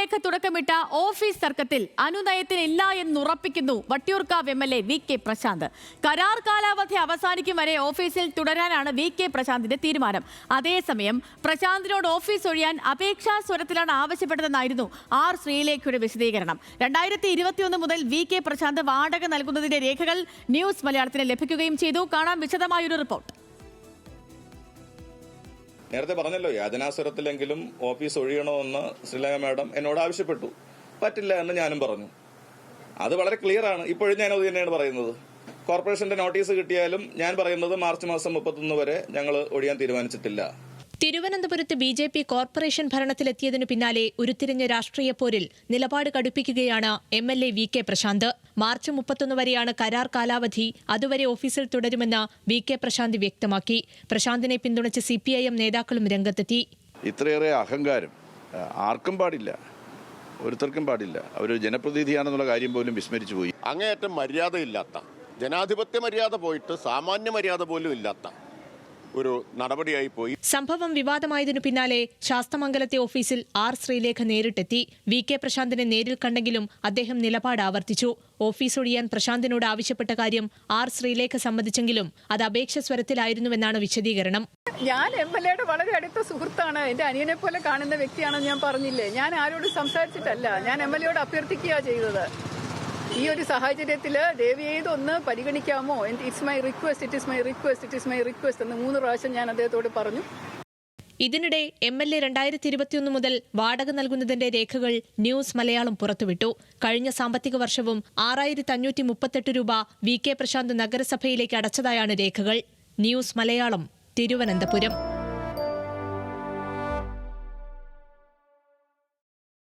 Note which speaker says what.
Speaker 1: ശ്രീലേഖ തുടക്കമിട്ട ഓഫീസ് തർക്കത്തിൽ അനുനയത്തിനില്ല എന്നുറപ്പിക്കുന്നു Vattiyoorkavu M L A V K Prasanth. കരാർ കാലാവധി അവസാനിക്കും വരെ ഓഫീസിൽ തുടരാനാണ് വി കെ പ്രശാന്തിന്റെ തീരുമാനം. അതേസമയം പ്രശാന്തിനോട് ഓഫീസ് ഒഴിയാൻ അപേക്ഷാ സ്വരത്തിലാണ് ആവശ്യപ്പെട്ടതെന്നായിരുന്നു ആർ ശ്രീലേഖയുടെ വിശദീകരണം. രണ്ടായിരത്തി ഇരുപത്തിയൊന്ന് മുതൽ വി കെ പ്രശാന്ത് വാടക നൽകുന്നതിന്റെ രേഖകൾ ന്യൂസ് മലയാളത്തിന് ലഭിക്കുകയും ചെയ്തു. കാണാം വിശദമായൊരു റിപ്പോർട്ട്.
Speaker 2: നേരത്തെ പറഞ്ഞല്ലോ യാചനാസ്വരത്തിലെങ്കിലും ഓഫീസ് ഒഴിയണമെന്ന് ശ്രീലങ്ക മാഡം എന്നോട് ആവശ്യപ്പെട്ടു. പറ്റില്ല എന്ന് ഞാനും പറഞ്ഞു. അത് വളരെ ക്ലിയർ ആണ്. ഇപ്പോഴും ഞാൻ അത് തന്നെയാണ് പറയുന്നത്. കോർപ്പറേഷന്റെ നോട്ടീസ് കിട്ടിയാലും ഞാൻ പറയുന്നത് മാർച്ച് മാസം മുപ്പത്തൊന്ന് വരെ ഞങ്ങൾ ഒഴിയാൻ തീരുമാനിച്ചിട്ടില്ല.
Speaker 3: തിരുവനന്തപുരത്ത് ബി ജെ പി കോർപ്പറേഷൻ ഭരണത്തിലെത്തിയതിനു പിന്നാലെ ഉരുത്തിരിഞ്ഞ രാഷ്ട്രീയ പോരിൽ നിലപാട് കടുപ്പിക്കുകയാണ് M L A V K Prasanth. March മുപ്പത്തൊന്ന് വരെയാണ് കരാർ കാലാവധി. അതുവരെ ഓഫീസിൽ തുടരുമെന്ന് വി കെ പ്രശാന്ത് വ്യക്തമാക്കി. പ്രശാന്തിനെ പിന്തുണച്ച് സി പി ഐ എം നേതാക്കളും രംഗത്തെത്തി.
Speaker 4: ഇത്രയേറെ അഹങ്കാരം ആർക്കും പാടില്ല. ഒരുത്തർക്കും പാടില്ല. അവർ ജനപ്രതിനിധിയാണെന്നുള്ള കാര്യം പോലും വിസ്മരിച്ചു പോയി.
Speaker 5: അങ്ങേയറ്റം മര്യാദയില്ലാത്ത ജനാധിപത്യ മര്യാദ പോയിട്ട് സാമാന്യ മര്യാദ പോലും ഇല്ലാത്ത ഒരു നടപടിയായി പോയി.
Speaker 3: സംഭവം വിവാദമായതിനു പിന്നാലെ ശാസ്തമംഗലത്തെ ഓഫീസിൽ ആർ ശ്രീലേഖ നേരിട്ടെത്തി. വി കെ പ്രശാന്തിനെ നേരിൽ കണ്ടെങ്കിലും അദ്ദേഹം നിലപാട് ആവർത്തിച്ചു. ഓഫീസ് ഒഴിയാൻ പ്രശാന്തിനോട് ആവശ്യപ്പെട്ട കാര്യം ആർ ശ്രീലേഖ സമ്മതിച്ചെങ്കിലും അത് അപേക്ഷ സ്വരത്തിലായിരുന്നുവെന്നാണ് വിശദീകരണം.
Speaker 6: ഞാൻ എം എൽ എയുടെ വളരെ അടുത്ത സുഹൃത്താണ്. എന്റെ അനിയനെ പോലെ കാണുന്ന വ്യക്തിയാണെന്ന് ഞാൻ പറഞ്ഞില്ലേ? ഞാൻ ആരോടും സംസാരിച്ചിട്ടല്ല. ഞാൻ എം എൽ എയോട് അഭ്യർത്ഥിക്കുക ചെയ്തത്. ഈ ഒരു സാഹചര്യത്തിൽ ദേവി ഏതൊന്ന് പരിഗണിക്കാമോ? It's my request it is my request it is my request എന്ന് മൂന്ന് പ്രാവശ്യം ഞാൻ അദ്ദേഹത്തോട് പറഞ്ഞു.
Speaker 3: ഇതിനിടെ എം എൽ എ രണ്ടായിരത്തി ഇരുപത്തിയൊന്ന് മുതൽ വാടക നൽകുന്നതിന്റെ രേഖകൾ ന്യൂസ് മലയാളം പുറത്തുവിട്ടു. കഴിഞ്ഞ സാമ്പത്തിക വർഷവും ആറായിരത്തി അഞ്ഞൂറ്റി മുപ്പത്തെട്ട് രൂപ വി കെ പ്രശാന്ത് നഗരസഭയിലേക്ക് അടച്ചതായാണ് രേഖകൾ. ന്യൂസ് മലയാളം തിരുവനന്തപുരം.